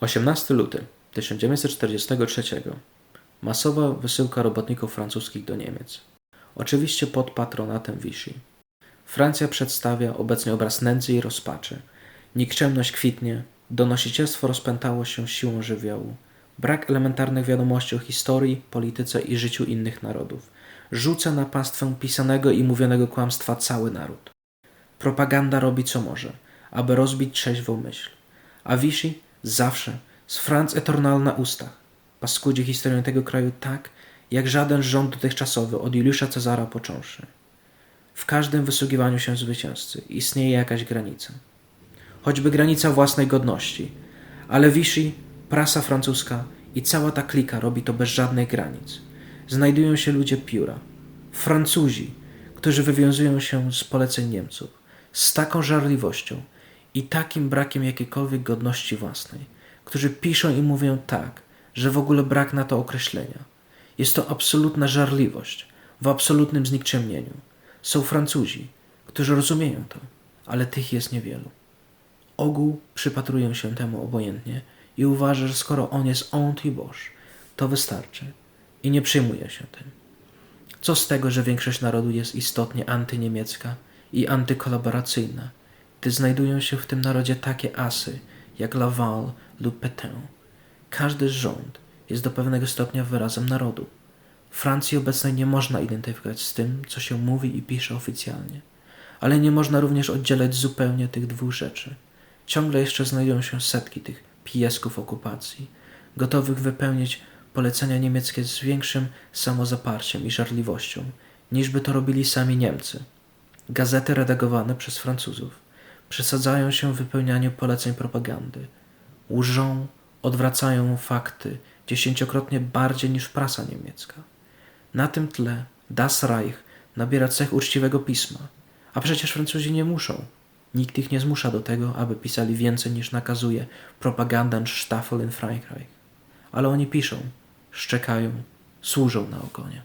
18 luty 1943. Masowa wysyłka robotników francuskich do Niemiec. Oczywiście pod patronatem Vichy. Francja przedstawia obecnie obraz nędzy i rozpaczy. Nikczemność kwitnie, donosicielstwo rozpętało się siłą żywiołu. Brak elementarnych wiadomości o historii, polityce i życiu innych narodów. Rzuca na pastwę pisanego i mówionego kłamstwa cały naród. Propaganda robi co może, aby rozbić trzeźwą myśl. A Vichy zawsze z Franc Eternal na ustach paskudzi historię tego kraju tak, jak żaden rząd dotychczasowy od Juliusza Cezara począwszy. W każdym wysługiwaniu się zwycięzcy istnieje jakaś granica. Choćby granica własnej godności, ale Vichy, prasa francuska i cała ta klika robi to bez żadnych granic. Znajdują się ludzie pióra, Francuzi, którzy wywiązują się z poleceń Niemców z taką żarliwością i takim brakiem jakiejkolwiek godności własnej, którzy piszą i mówią tak, że w ogóle brak na to określenia. Jest to absolutna żarliwość w absolutnym znikczemnieniu. Są Francuzi, którzy rozumieją to, ale tych jest niewielu. Ogół przypatrują się temu obojętnie i uważa, że skoro on jest anti-Bosch, to wystarczy i nie przyjmuje się tym. Co z tego, że większość narodu jest istotnie antyniemiecka i antykolaboracyjna, gdy znajdują się w tym narodzie takie asy jak Laval lub Petain. Każdy rząd jest do pewnego stopnia wyrazem narodu. Francji obecnej nie można identyfikować z tym, co się mówi i pisze oficjalnie, ale nie można również oddzielać zupełnie tych dwóch rzeczy. Ciągle jeszcze znajdują się setki tych pijesków okupacji, gotowych wypełnić polecenia niemieckie z większym samozaparciem i żarliwością, niż by to robili sami Niemcy. Gazety redagowane przez Francuzów przesadzają się w wypełnianiu poleceń propagandy. Łżą, odwracają fakty dziesięciokrotnie bardziej niż prasa niemiecka. Na tym tle Das Reich nabiera cech uczciwego pisma, a przecież Francuzi nie muszą. Nikt ich nie zmusza do tego, aby pisali więcej niż nakazuje Propagandenstaffel in Frankreich. Ale oni piszą, szczekają, służą na ogonie.